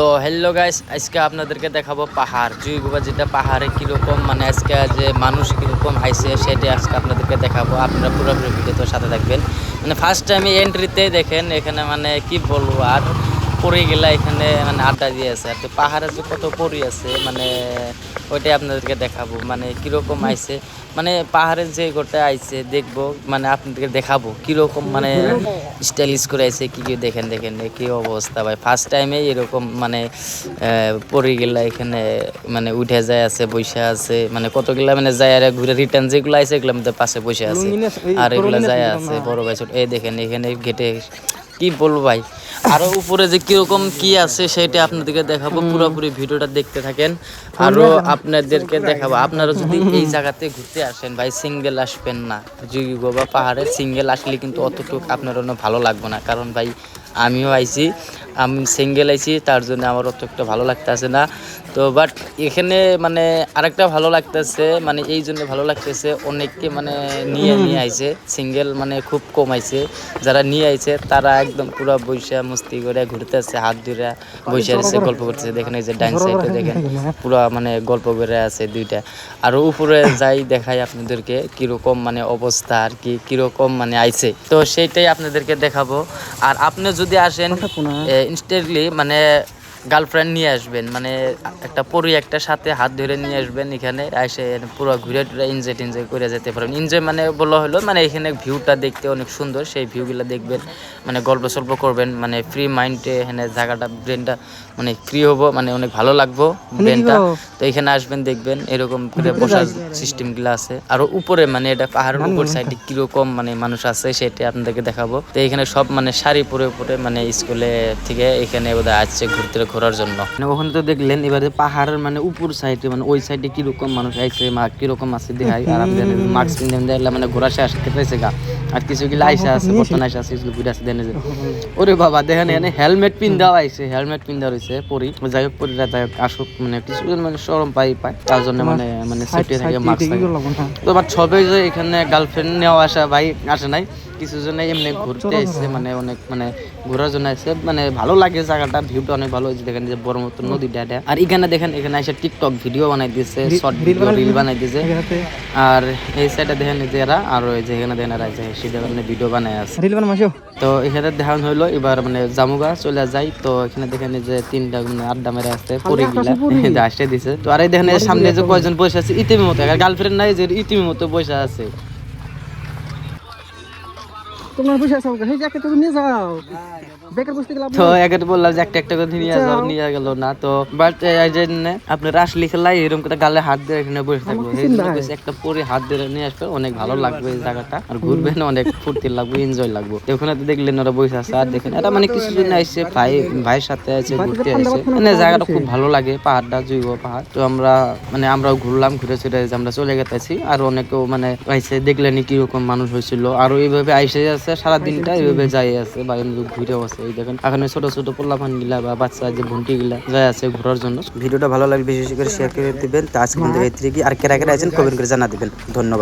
তো hello guys আজকে আপনাদেরকে দেখাবো পাহাড়। জুইগুবা যেটা পাহাড়ে কীরকম মানে আজকে যে মানুষ কীরকম হাইছে সেটি আজকে আপনাদেরকে দেখাবো। আপনারা পুরোপুরি ভিডিওতে সাথে থাকবেন। মানে ফার্স্ট টাইম এন্ট্রিতেই দেখেন এখানে মানে কি বলব আর পড়ে গেলে এখানে মানে আড্ডা দিয়ে আছে। আর পাহাড়ে যে কত পরি আছে মানে ওইটাই আপনাদেরকে দেখাবো। মানে কীরকম আইছে মানে পাহাড়ের যে গোটা আইছে দেখব মানে আপনাদেরকে দেখাবো। কীরকম মানে স্টাইলিশ করে আইছে কি কি দেখেন দেখেন কি অবস্থা ভাই। ফার্স্ট টাইমে এরকম মানে পরে গেলা এখানে মানে উঠে যায় আছে বসে আছে। মানে কতগুলা মানে যায় আর ঘুরে রিটার্ন যেগুলো আছে এগুলো আমাদের পাশে বসে আছে। আর এগুলো যায় আছে বড় ভাই ছোট এই দেখেন এখানে গেটে কি বলব ভাই? আরও উপরে যে কীরকম কি আছে সেটা আপনাদেরকে দেখাবো পুরোপুরি ভিডিওটা দেখতে থাকেন। আরও আপনাদেরকে দেখাবো আপনারা যদি এই জায়গাতে ঘুরতে আসেন ভাই সিঙ্গেল আসবেন না। জুগি গোবা পাহাড়ে সিঙ্গেল আসলে কিন্তু অতটুকু আপনার ভালো লাগবে না। কারণ ভাই আমিও আইছি, আমি সিঙ্গেল আইছি, তার জন্য আমার অত একটা ভালো লাগতেছে না। তো বাট এখানে মানে আরেকটা ভালো লাগতেছে মানে এই জন্য ভালো লাগতেছে, অনেককে মানে নিয়ে নিয়ে আইছে সিঙ্গেল মানে খুব কম আইছে। যারা নিয়ে আইছে, তারা একদম পুরো বৈশা মস্তি করে ঘুরতেছে, হাত ধরে বৈশা আছে গল্প করতেছে। দেখেন এই যে ডাইন সাইডে দেখেন, পুরো মানে গল্প করে আছে দুইটা। আর উপরে যাই দেখাই আপনাদেরকে, কীরকম মানে অবস্থা আর কি, কীরকম মানে আইছে। তো সেইটাই আপনাদেরকে দেখাবো। আর আপনি যদি আসেন ইনস্ট্যান্টলি মানে গার্লফ্রেন্ড নিয়ে আসবেন মানে একটা পরি একটা সাথে হাত ধরে নিয়ে আসবেন এখানে এসে পুরো ঘুরে টুরে এনজয় টেনজয় করে যেতে পারবেন। এনজয় মানে বলা হলো মানে এখানে ভিউটা দেখতে অনেক সুন্দর সেই ভিউগুলো দেখবেন মানে গল্প সল্প করবেন মানে ফ্রি মাইন্ডে এখানে জায়গাটা ব্রেনটা মানে ফ্রি হব মানে অনেক ভালো লাগবো ব্রেনটা তো এখানে আসবেন দেখবেন এরকম করে বসার সিস্টেমগুলো আছে। আর উপরে মানে এটা পাহাড়ের উপর সাইডে কীরকম মানে মানুষ আছে সেটা আপনাদেরকে দেখাবো। তো এখানে সব মানে শাড়ি পরে পরে মানে স্কুলে থেকে এখানে বোধহয় আসছে ঘুরতে ঘোরার জন্য। মানে ওখানে তো দেখলেন এবারে পাহাড়ের মানে উপর সাইডে মানে ওই সাইডে কীরকম মানুষ আইছে মা কীরকম আছে দেখাই আর আমাদের মাস্ক পিন্ধে দেখলে মানে ঘোরা শেষ আসতে পেরেছে গা। আর কিছু গুলো আইসা আছে বর্তমান আইসা আছে কিছু ঘুরে আছে দেনে যে। ওরে বাবা দেখেন এখানে হেলমেট পিন্ধাও আইছে হেলমেট পিন্ধা রয়েছে পরি। যাই হোক পরিরা যাই হোক আসুক মানে কিছুজন মানে সরম পাই পায় তার জন্য মানে মানে সেফটি থাকে মাস্ক থাকে। তো বাট সবাই যে এখানে গার্লফ্রেন্ড নেওয়া আসা ভাই আসে নাই? কিছু জনে এমনি ঘুরতে এসেছে মানে অনেক মানে ঘোরার জন্য এসে মানে ভালো লাগে জায়গাটা ভিউটা অনেক ভালো হয়েছে। দেখেন যে বড় মতো নদীটা এটা। আর এখানে দেখেন এখানে এসে টিকটক ভিডিও বানাই দিয়েছে শর্ট ভিডিও রিল বানাই দিয়েছে। আর এই সাইডে দেখেন যে এরা আর ওই যে এখানে দেখেন এরা সেটা মানে ভিডিও বানাই আছে। রিল বানা মাসো তো এখানে দেখানো হইল এবার মানে জামুগা চলে যাই। তো এখানে দেখেন যে তিনটা মানে আড্ডা মেরে আসতে পরে। গিলা আসতে দিছে। তো আর এই দেখেন সামনে যে কয়জন বসে আছে ইতিমি মতো গার্লফ্রেন্ড নাই যে ইতিমি মতো বসে আছে। তোমার বসে আছো সেই যাকে তুমি নিয়ে যাও। বেকার বসতে গেলাম তো একের বললাম যে একটা একটা করে নিয়ে যাও নিয়ে গেল না তো বাট এই যে নে, আসলে খেলাই এরকম করে গালে হাত দিয়ে এখানে বসে থাকব। এই জন্য একটা পরে হাত ধরে নিয়ে আসবে অনেক ভালো লাগবে এই জায়গাটা। আর ঘুরবেন অনেক ফুর্তি লাগবে এনজয় লাগবে। ওখানে তো দেখলেন ওরা বসে আছে আর দেখেন এটা মানে কিছু ভাই ভাইয়ের সাথে আছে ঘুরতে মানে জায়গাটা খুব ভালো লাগে পাহাড়টা জৈব পাহাড়। তো আমরা মানে আমরাও ঘুরলাম ঘুরে চলে আমরা চলে গেতেছি। আর অনেকেও মানে আইসে দেখলেন কীরকম মানুষ হয়েছিল। আর এইভাবে আইসে আছে সারা দিনটা এইভাবে যাই আছে বা এমনি ঘুরে আছে। এই দেখেন এখানে ছোট ছোট পোল্লাপান গিলা বা বাচ্চা যে ভুন্টি গিলা যাই আছে ঘোরার জন্য। ভিডিওটা ভালো লাগলে বেশি বেশি করে শেয়ার করে দিবেন। তা আজকে কিন্তু এই আর কেরা কেরা আছেন কমেন্ট করে জানা দিবেন। ধন্যবাদ।